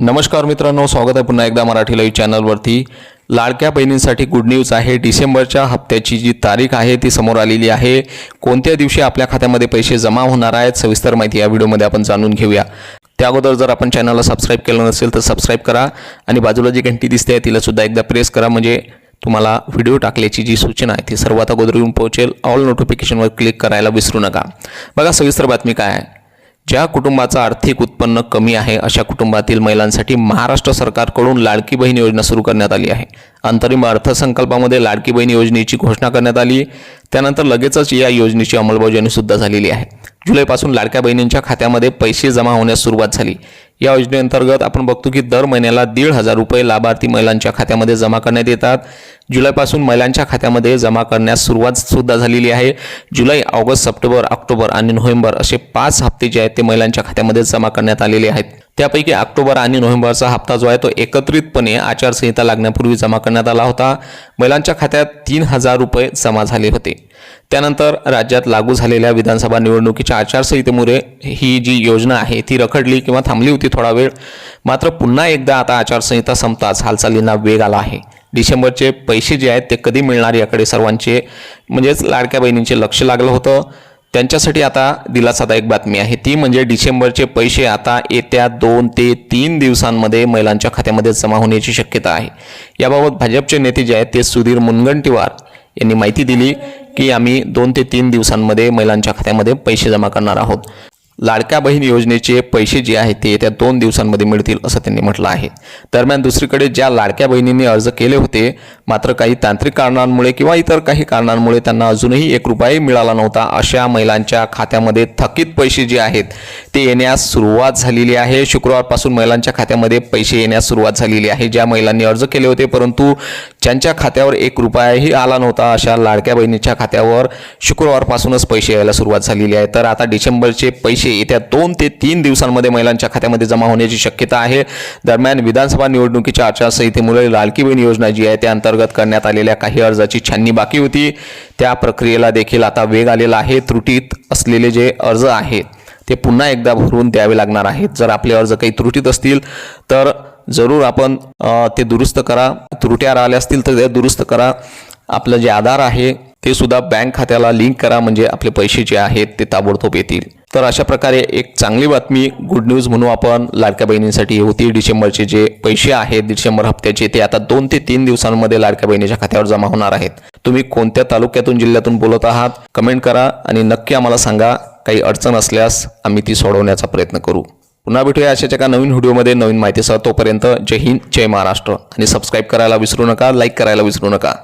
नमस्कार मित्रांनो स्वागत आहे पुन्हा एकदा मराठी लाईव्ह चॅनलवरती. लाडक्या बहिणींसाठी गुड न्यूज आहे. डिसेंबरच्या हप्त्याची जी तारीख आहे ती समोर आलेली आहे. कोणत्या दिवशी आपल्या खात्यामध्ये पैसे जमा होणार आहेत सविस्तर माहिती या व्हिडिओमध्ये आपण जाणून घेऊया. त्या अगोदर जर आपण चॅनलला सबस्क्राईब केलं नसेल तर सबस्क्राईब करा. आणि बाजूला जी घंटी दिसते तिला सुद्धा एकदा प्रेस करा. म्हणजे तुम्हाला व्हिडिओ टाकल्याची जी सूचना आहे ती सर्वात अगोदर येऊन पोहोचेल. ऑल नोटिफिकेशनवर क्लिक करायला विसरू नका. बघा सविस्तर बातमी काय आहे. ज्या कुटुंबाचं आर्थिक उत्पन्न कमी आहे अशा कुटुंबातील महिलांसाठी महाराष्ट्र सरकारकडून लाडकी बहीण योजना सुरू करण्यात आली आहे. अंतरिम अर्थसंकल्पामध्ये लाडकी बहीण योजनेची घोषणा करण्यात आली. त्यानंतर लगेचच या योजनेची अंमलबजावणी सुद्धा झालेली आहे. जुलैपासून लाडक्या बहिणींच्या खात्यामध्ये पैसे जमा होण्यास सुरुवात झाली. या योजनेअंतर्गत आपण बघतो की दर महिन्याला दीड हजार रुपये लाभार्थी महिलांच्या खात्यामध्ये जमा करण्यात येतात. जुलैपासून महिलांच्या खात्यामध्ये जमा करण्यास सुरुवात सुद्धा झालेली आहे. जुलै ऑगस्ट सप्टेंबर ऑक्टोबर आणि नोव्हेंबर असे पाच हप्ते जे आहेत ते महिलांच्या खात्यामध्ये जमा करण्यात आलेले आहेत. त्यापैकी ऑक्टोबर आणि नोव्हेंबरचा हप्ता जो आहे तो एकत्रितपणे आचारसंहिता लागण्यापूर्वी जमा करण्यात आला होता. महिलांच्या खात्यात तीन हजार रुपये जमा झाले होते. त्यानंतर राज्यात लागू झालेल्या विधानसभा निवडणुकीच्या आचारसंहितेमुळे ही जी योजना आहे ती रखडली किंवा थांबली होती थोडा वेळ. मात्र पुन्हा एकदा आता आचारसंहिता संपताच हालचालींना वेग आला आहे. डिसेंबरचे पैसे जे आहेत ते कधी मिळणार याकडे सर्वांचे म्हणजेच लाडक्या बहिणींचे लक्ष लागलं होतं. त्यांच्यासाठी आता दिलासादायक बातमी आहे. ती म्हणजे डिसेंबरचे पैसे आता येत्या दोन ते तीन दिवसांमध्ये महिलांच्या खात्यामध्ये जमा होण्याची शक्यता आहे. याबाबत भाजपचे नेते जे आहेत ते सुधीर मुनगंटीवार यांनी माहिती दिली की आम्ही दोन ते तीन दिवसांमध्ये महिलांच्या खात्यामध्ये पैसे जमा करणार आहोत. लाडक्या बहीण योजनेचे पैसे जे आहेत ते येत्या दोन दिवसांमध्ये मिळतील असं त्यांनी म्हटलं आहे. दरम्यान दुसरीकडे ज्या लाडक्या बहिणींनी अर्ज केले होते मात्र काही तांत्रिक कारणांमुळे किंवा इतर काही कारणांमुळे त्यांना अजूनही एक रुपयाही मिळाला नव्हता अशा महिलांच्या खात्यामध्ये थकीत पैसे जे आहेत ते येण्यास सुरुवात झालेली आहे. शुक्रवारपासून महिलांच्या खात्यामध्ये पैसे येण्यास सुरुवात झालेली आहे. ज्या महिलांनी अर्ज केले होते परंतु ज्यांच्या खात्यावर एक रुपयाही आला नव्हता अशा लाडक्या बहिणीच्या खात्यावर शुक्रवारपासूनच पैसे यायला सुरुवात झालेली आहे. तर आता डिसेंबरचे पैसे येत्या दोन ते तीन दिवसांमध्ये महिलांच्या खात्यामध्ये जमा होण्याची शक्यता आहे. दरम्यान विधानसभा निवडणुकीच्या आचारसंहितेमुळे लालकी बहीण योजना जी आहे त्या अंतर्गत करण्यात आलेल्या काही अर्जाची छाननी बाकी होती. त्या प्रक्रियेला देखील आता वेग आलेला आहे. त्रुटीत असलेले जे अर्ज आहेत ते पुन्हा एकदा भरून द्यावे लागणार आहेत. जर आपले अर्ज काही त्रुटीत असतील तर जरूर आपण ते दुरुस्त करा. त्रुट्या राहिल्या असतील तर ते दुरुस्त करा. आपलं जे आधार आहे ते सुद्धा बँक खात्याला लिंक करा. म्हणजे आपले पैसे जे आहेत ते ताबडतोब येतील. तर अशा प्रकारे एक चांगली बातमी गुड न्यूज म्हणू आपण लाडक्या बहिणींसाठी होती. डिसेंबरचे जे पैसे आहेत डिसेंबर हप्त्याचे ते आता दोन ते तीन दिवसांमध्ये लाडक्या बहिणीच्या खात्यावर जमा होणार आहेत. तुम्ही कोणत्या तालुक्यातून जिल्ह्यातून बोलत आहात कमेंट करा आणि नक्की आम्हाला सांगा काही अडचण असल्यास आम्ही ती सोडवण्याचा प्रयत्न करू. पुन्हा भेटूया अशाच एका नवीन व्हिडिओमध्ये. नवीन माहितीसह तोपर्यंत जय हिंद जय महाराष्ट्र. आणि सबस्क्राईब करायला विसरू नका लाईक करायला विसरू नका.